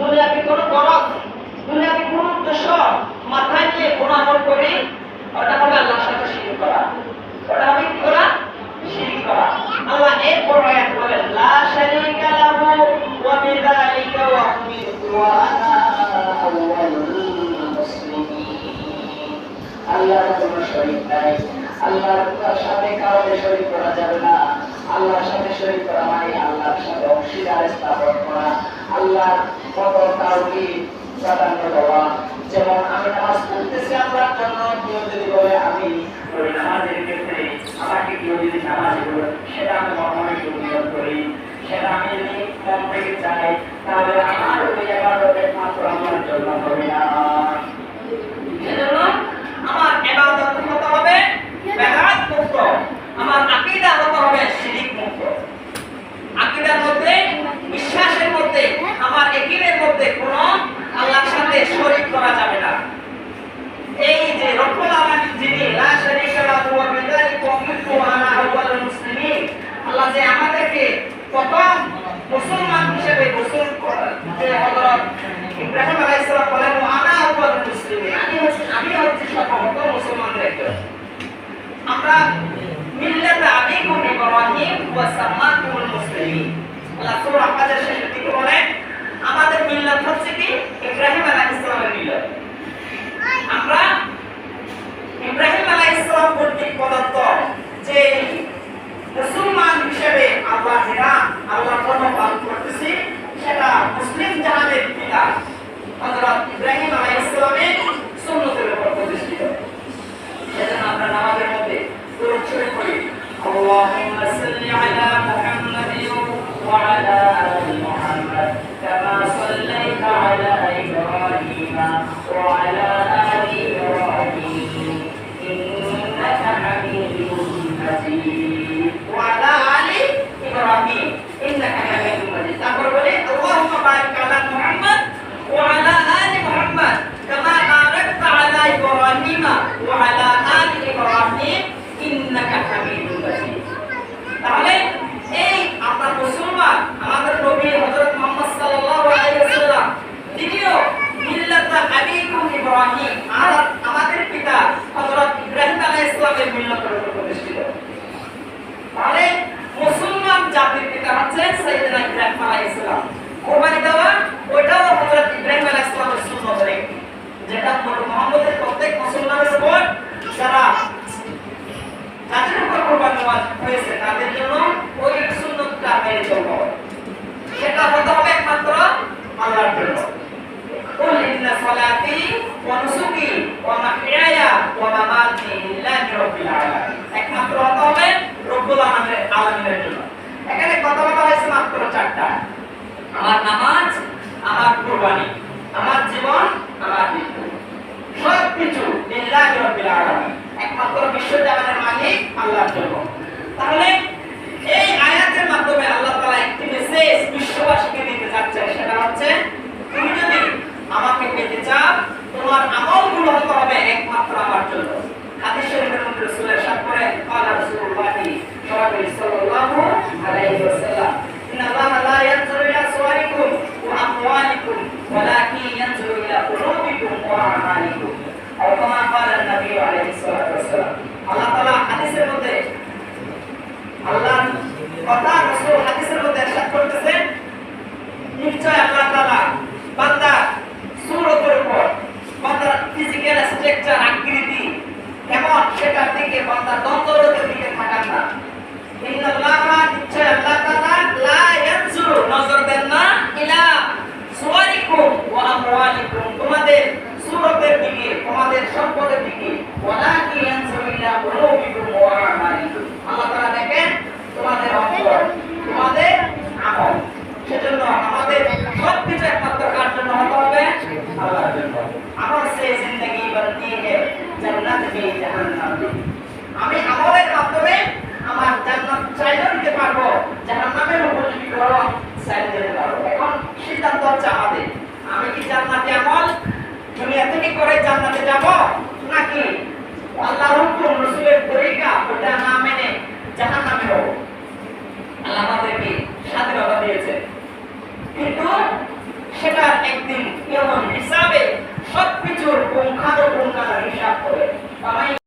দুনিয়াকে কোনো গরজ দুনিয়াকে কোন উদ্দেশ্য মাথায় নিয়ে কোনো আমল করে, ওটা হবে আল্লাহর সাথে শিরিক করা। ওটা হবে করা? আল্লাহ তোমার আয়াত বলেন, লা শারীকা সাথে কারণে শরীর করা যাবে না। আল্লাহর সাথে শরীর করা মানে আল্লাহর সাথে অংশীদার স্থাপন করা, আল্লাহর মত কাউকে প্রাধান্য দেওয়া যেমন আমি নামাজ পড়তেছি আল্লাহর জন্য কেউ যদি বলে, আমি ওই নামাজের ক্ষেত্রে আমাকে কেউ যদি নামাজ সেটা আমি মনে করি। সেটা আমি যদি মন থেকে চাই, তাহলে আমার ওই এবাদত একমাত্র আমার জন্য হবে না সেজন্য আমার ইবাদত হতে হবে বেদাত মুক্ত আমার আকীদা হতে হবে শিরিক মুক্ত আকীদার মধ্যে বিশ্বাসের মধ্যে আমার একিনের মধ্যে কোনো আল্লাহর সাথে শরীক করা যাবে না এই যে রব্বুল আলামিন যিনি লা শারীকা লাহু ওয়া বিযালিকা উমিরতু ওয়া আনা আউওয়ালুল মুসলিমিন যে আমাদেরকে প্রথম মুসলমান হিসেবে গোসল যে হযরত ইব্রাহিম বলেন আনা মুসলিমিন আমি হচ্ছে আমি হচ্ছি সর্বপ্রথম মুসলমানদের একজন। আমরা মিল্লাত আবিকুম ইব্রাহিম Brasil. একমাত্র হবে রব্বুল আমাদের আলমিনের জন্য। এখানে হয়েছে মাত্র চারটা আমার নামাজ আমার কোরবানি আমার জীবন আমার মৃত্যু সব কিছু লিল্লাহি বিশ্ব একমাত্র বিশ্বজাহানের মালিক আল্লাহর জন্য। তাহলে কথা হাদিসের মধ্যে ইরশাদ করতেছেন নিশ্চয় আল্লাহ তাআলা বান্দা সুরতের উপর, বান্দার ফিজিক্যাল স্ট্রাকচার আকৃতি কেমন সেটার দিকে বান্দার দন্তরতের দিকে তাকান না। ইন্নাল্লাহা নিশ্চয় আল্লাহ তাআলা নজর দেন না, ইলা সুওয়ারিকুম ওয়া তোমাদের সুরতের দিকে তোমাদের সম্পদের দিকে ওয়ালাকি ইয়ানজুরু ইলা কুলুবিকুম ওয়া আমালিকুম আল্লাহ তাআলা দেখেন তোমাদের অন্তর তোমাদের আমল। সেজন্য আমাদের সবকিছু একমাত্র কার জন্য হতে হবে? আমল সে জিন্দগি বনতি হে জান্নাত ভি জাহান্নাম। আমি আমলের মাধ্যমে আমার জান্নাত চাইলেও নিতে পারব, জাহান্নামের উপযোগী করো চাইলে পারব। এখন সিদ্ধান্ত হচ্ছে আমাদের। আমি কি জান্নাতে আমল? দুনিয়া থেকে করে জান্নাতে যাব? নাকি আল্লাহর হুকুম, রসুলের তরিকা, ওটা না Bye.